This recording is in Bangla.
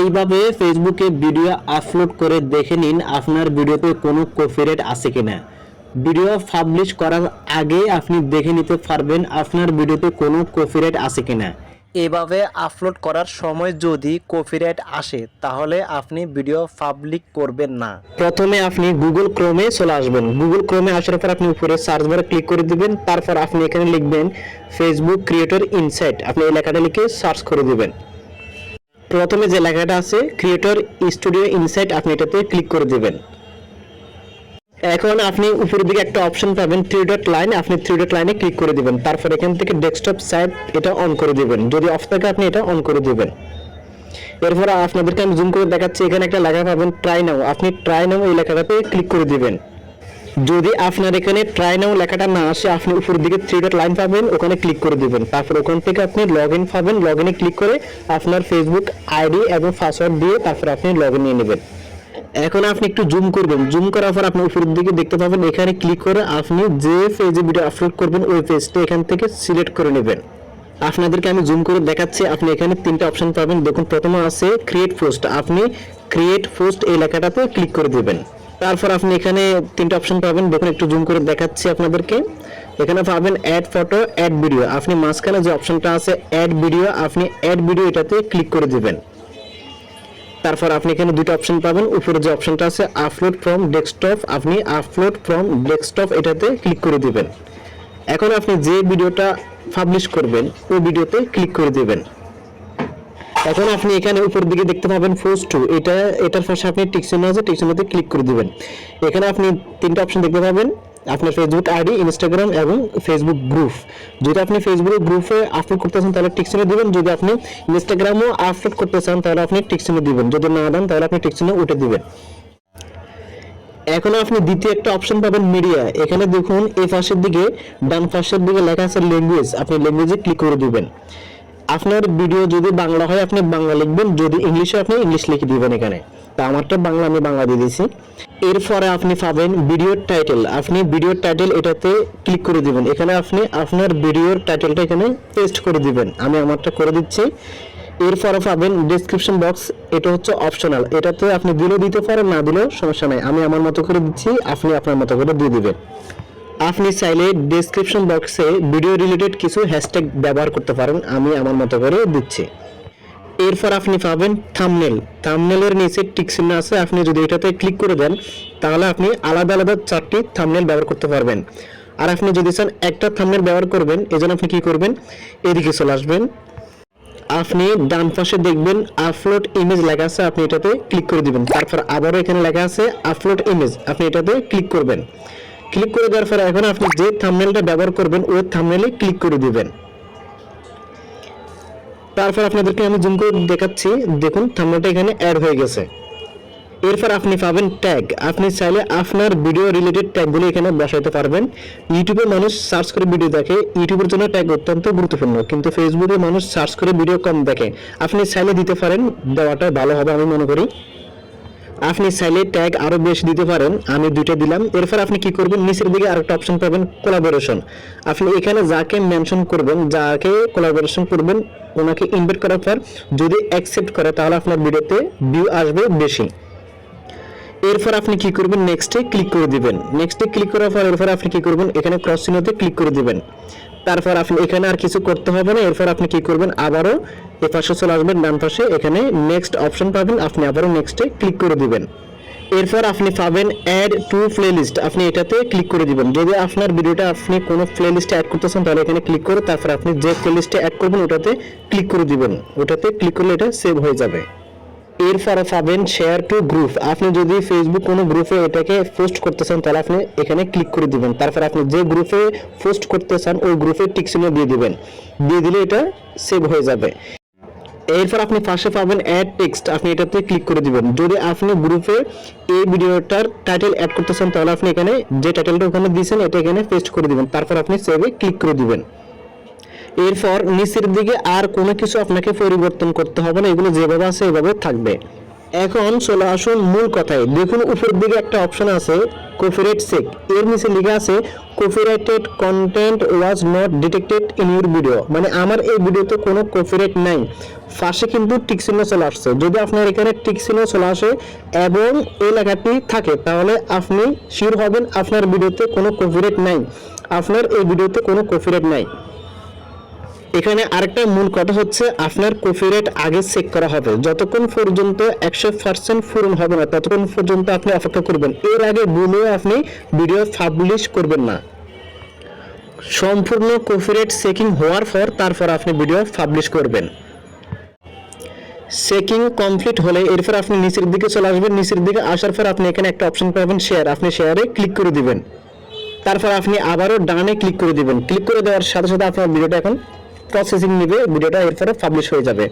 এইভাবে ফেসবুকে ভিডিও আপলোড করে দেখে নিন আপনার ভিডিওতে কোনো কপিরাইট আছে কিনা ভিডিও পাবলিশ করার আগে আপনি দেখে নিতে পারবেন আপনার ভিডিওতে কোনো কপিরাইট আছে কিনা এভাবে আপলোড করার সময় যদি কপিরাইট আসে, তাহলে আপনি ভিডিও পাবলিক করবেন না। প্রথমে আপনি গুগল ক্রোমে চলে আসবেন। গুগল ক্রোমে আসার পর আপনি উপরে সার্চ বারে ক্লিক করে দিবেন, তারপর আপনি এখানে লিখবেন ফেসবুক ক্রিয়েটর ইনসাইট আপনি এই লেখাটা লিখে সার্চ করে দিবেন। প্রথমে যে লেখাটা আছে ক্রিয়েটর স্টুডিও ইনসাইট আপনি এটাতে ক্লিক করে দিবেন। এখন আপনি উপরের দিকে একটা অপশন পাবেন থ্রি ডট লাইন আপনি থ্রি ডট লাইনে ক্লিক করে দিবেন। তারপর এখান থেকে ডেস্কটপ সাইট এটা অন করে দিবেন। যদি অফ থাকে, আপনি এটা অন করে দিবেন। এরপর আপনাদেরকে আমি জুম করে দেখাচ্ছি, এখানে একটা লেখা পাবেন ট্রাই নাও আপনি ট্রাই নাও এই লেখাটাতে ক্লিক করে দিবেন। যদি আপনার এখানে ট্রাই নাও লেখাটা না আসে, আপনি উপরের দিকে থ্রি ডট লাইন পাবেন, ওখানে ক্লিক করে দিবেন। তারপর ওখান থেকে আপনি লগ ইন পাবেন লগ ইনে ক্লিক করে আপনার ফেসবুক আইডি এবং পাসওয়ার্ড দিয়ে তারপর আপনি লগ ইন নিয়ে নেবেন। এখন আপনি একটু জুম করবেন। জুম করার পর আপনি উপরের দিকে দেখতে পাবেন, এখানে ক্লিক করে আপনি যে পেজে ভিডিও আপলোড করবেন, ওই পেজটা এখান থেকে সিলেক্ট করে নেবেন। আপনাদেরকে আমি জুম করে দেখাচ্ছি, আপনি এখানে তিনটা অপশন পাবেন। দেখুন, প্রথমে আছে ক্রিয়েট পোস্ট আপনি ক্রিয়েট পোস্ট এই লেখাটাতে ক্লিক করে দিবেন। তারপর আপনি এখানে তিনটা অপশন পাবেন। দেখুন, একটু জুম করে দেখাচ্ছি আপনাদেরকে। এখানে পাবেন অ্যাড ফটো অ্যাড ভিডিও আপনি মাঝখানে যে অপশনটা আছে অ্যাড ভিডিও আপনি অ্যাড ভিডিও এটাতে ক্লিক করে দিবেন। তারপর আপনি এখানে দুটো অপশন পাবেন। উপরে যে অপশনটা আছে আপলোড ফ্রম ডেস্কটপ আপনি আপলোড ফ্রম ডেস্কটপ এটাতে ক্লিক করে দিবেন। এখন আপনি যে ভিডিওটা পাবলিশ করবেন, ওই ভিডিওতে ক্লিক করে দিবেন। এখন আপনি এখানে উপর দিকে দেখতে পাবেন পোস্ট টু এটা, এটার পাশে আপনি টিকসিন আছে টিকসিনোতে ক্লিক করে দিবেন। এখানে আপনি তিনটা অপশন দেখতে পাবেন। আপনার ফেসবুক আইডি ইনস্টাগ্রাম এবং ফেসবুক গ্রুপ যদি আপনি ফেসবুক গ্রুপে আপলোড করতে চান, তাহলে টিকসিনে দিবেন। যদি আপনি ইনস্টাগ্রামও আপলোড করতে চান, তাহলে আপনি টিকসিনে দিবেন। যদি না দেন, তাহলে আপনি টিকসিনে উঠে দিবেন। এখন আপনি দ্বিতীয় একটা অপশন পাবেন মিডিয়া এখানে দেখুন, এ পাশের দিকে, ডান পাশের দিকে লেখা আছে ল্যাঙ্গুয়েজ আপনি ল্যাঙ্গুয়েজে ক্লিক করে দিবেন। আপনার ভিডিও যদি বাংলা হয়, আপনি বাংলা লিখবেন, যদি ইংলিশে আপনি ইংলিশ লিখে দিবেন এখানে। তা আমারটা বাংলা, আমি বাংলা দিয়ে দিয়েছি এরপরে আপনি পাবেন ভিডিওর টাইটেল আপনি ভিডিওর টাইটেল এটাতে ক্লিক করে দিবেন। এখানে আপনি আপনার ভিডিওর টাইটেলটা এখানে পেস্ট করে দিবেন। আমি আমারটা করে দিচ্ছি। এরপরে পাবেন ডেসক্রিপশন বক্স এটা হচ্ছে অপশনাল এটাতে আপনি দিলেও দিতে পারেন, না দিলেও সমস্যা নাই। আমি আমার মতো করে দিচ্ছি, আপনি আপনার মতো করে দিয়ে দিবেন। আপনি চাইলে ডেসক্রিপশন বক্সে ভিডিও রিলেটেড কিছু হ্যাশট্যাগ ব্যবহার করতে পারেন, আমি আমার মতো করে দিচ্ছি। এরপর আপনি পাবেন থামনেল থামনেলের নিচে টিক চিহ্ন আছে, আপনি যদি এটাতে ক্লিক করে দেন, তাহলে আপনি আলাদা আলাদা চারটি থামনেল ব্যবহার করতে পারবেন। আর আপনি যদি চান একটা থামনেল ব্যবহার করবেন, এজন্য আপনি কি করবেন? এদিকে চলে আসবেন। আপনি ডান পাশে দেখবেন আপলোড ইমেজ লেখা আছে, আপনি এটাতে ক্লিক করে দিবেন। তারপর আবারও এখানে লেখা আছে আপলোড ইমেজ আপনি এটাতে ক্লিক করবেন। ক্লিক করে দেওয়ার পরে এখন আপনি যে থাম্বনেলটা ব্যবহার করবেন, ওই থাম্বনেলে ক্লিক করে দিবেন। তারপর আপনাদেরকে আমি জুম করে দেখাচ্ছি। দেখুন থাম্বনেলটা এখানে অ্যাড হয়ে গেছে। এরপর আপনি পাবেন ট্যাগ আপনি চাইলে আপনার ভিডিও রিলেটেড ট্যাগগুলো এখানে বসাইতে পারবেন। ইউটিউবে মানুষ সার্চ করে ভিডিও দেখে। ইউটিউবের জন্য ট্যাগ অত্যন্ত গুরুত্বপূর্ণ। কিন্তু ফেসবুকে মানুষ সার্চ করে ভিডিও কম দেখে। আপনি চাইলে দিতে পারেন, দেওয়াটা ভালো হবে আমি মনে করি। আপনি চাইলে ট্যাগ আরও বেশি দিতে পারেন। আমি দুইটা দিলাম। এরপর আপনি কি করবেন? নিচের দিকে আরেকটা অপশন পাবেন কোলাবোরেশন আপনি এখানে যাকে মেনশন করবেন, যাকে কোলাবোরেশন করবেন, ওনাকে ইনভাইট করার পর যদি অ্যাকসেপ্ট করে, তাহলে আপনার ভিডিওতে ভিউ আসবে বেশি। এরপর আপনি কি করবেন? নেক্সটে ক্লিক করে দিবেন। নেক্সটে ক্লিক করার পর এরপর আপনি কি করবেন? এখানে ক্রস চিহ্নতে ক্লিক করে দিবেন। তারপর আপনি এখানে আর কিছু করতে হবে না, এরপর আপনি কি করবেন? আবারও এ পাশে চলে আসবেন, ডান পাশে। এখানে নেক্সট অপশন পাবেন, আপনি আবারও নেক্সটে ক্লিক করে দিবেন। এরপর আপনি পাবেন অ্যাড টু প্লেলিস্ট আপনি এটাতে ক্লিক করে দিবেন। যদি আপনার ভিডিওটা আপনি কোনো প্লেলিস্টে অ্যাড করতে চান তাহলে এখানে ক্লিক করে তারপর আপনি যে প্লে প্লেলিস্টে অ্যাড করবেন, ওটাতে ক্লিক করে দিবেন। ওটাতে ক্লিক করলে এটা সেভ হয়ে যাবে। এরপরে পাবেন শেয়ার টু গ্রুপ আপনি যদি ফেসবুক কোনো গ্রুপে এটাকে পোস্ট করতে চান, তাহলে আপনি এখানে ক্লিক করে দিবেন। তারপর আপনি যে গ্রুপে পোস্ট করতে চান, ওই গ্রুপে টিকসিনে দিয়ে দিবেন। দিয়ে দিলে এটা সেভ হয়ে যাবে। এরপর আপনি পাশে পাবেন অ্যাড টেক্সট আপনি এটাতে ক্লিক করে দিবেন। যদি আপনি গ্রুপে এই ভিডিওটার টাইটেল অ্যাড করতে চান, তাহলে আপনি এখানে যে টাইটেলটা ওখানে দিয়েছেন, এটা এখানে পেস্ট করে দিবেন। তারপর আপনি সেভে ক্লিক করে দিবেন। এরপর নিচের দিকে আর কোনো কিছু আপনাকে পরিবর্তন করতে হবে না। এগুলো যেভাবে আছে, এভাবে থাকবে। এখন চলে আসুন মূল কথায়। দেখুন উপরের দিকে একটা অপশন আছে কপিরাইট চেক এর নিচে লেখা আছে copyrighted content was not detected in your video মানে আমার এই ভিডিওতে কোনো কপিরাইট নাই। পাশে কিন্তু টিক চিহ্ন চলে আসছে। যদি আপনার এখানে টিক চিহ্ন চলে আসে এবং এই লেখাটি থাকে, তাহলে আপনি শিওর হবেন আপনার ভিডিওতে কোনো কপিরাইট নাই। আপনার এই ভিডিওতে কোনো কপিরাইট নাই। এখানে আরেকটা মূল কথা হচ্ছে আপনার কপিরাইট আগে চেক করা হবে। যতক্ষণ পর্যন্ত একশো পার্সেন্ট পূরণ হবে না, ততক্ষণ পর্যন্ত আপনি অপেক্ষা করবেন। এর আগে ভুলেও আপনি ভিডিও পাবলিশ করবেন না। সম্পূর্ণ কপিরাইট চেকিং হওয়ার পর তারপর আপনি ভিডিও পাবলিশ করবেন। চেকিং কমপ্লিট হলে এরপর আপনি নিচের দিকে চলে আসবেন। নিচের দিকে আসার পর আপনি এখানে একটা অপশন পাবেন শেয়ার আপনি শেয়ারে ক্লিক করে দিবেন। তারপর আপনি আবারও ডানে ক্লিক করে দিবেন। ক্লিক করে দেওয়ার সাথে সাথে আপনার ভিডিওটা এখন প্রসেসিং নেবে ভিডিওটা এরপরে পাবলিশ হয়ে যাবে।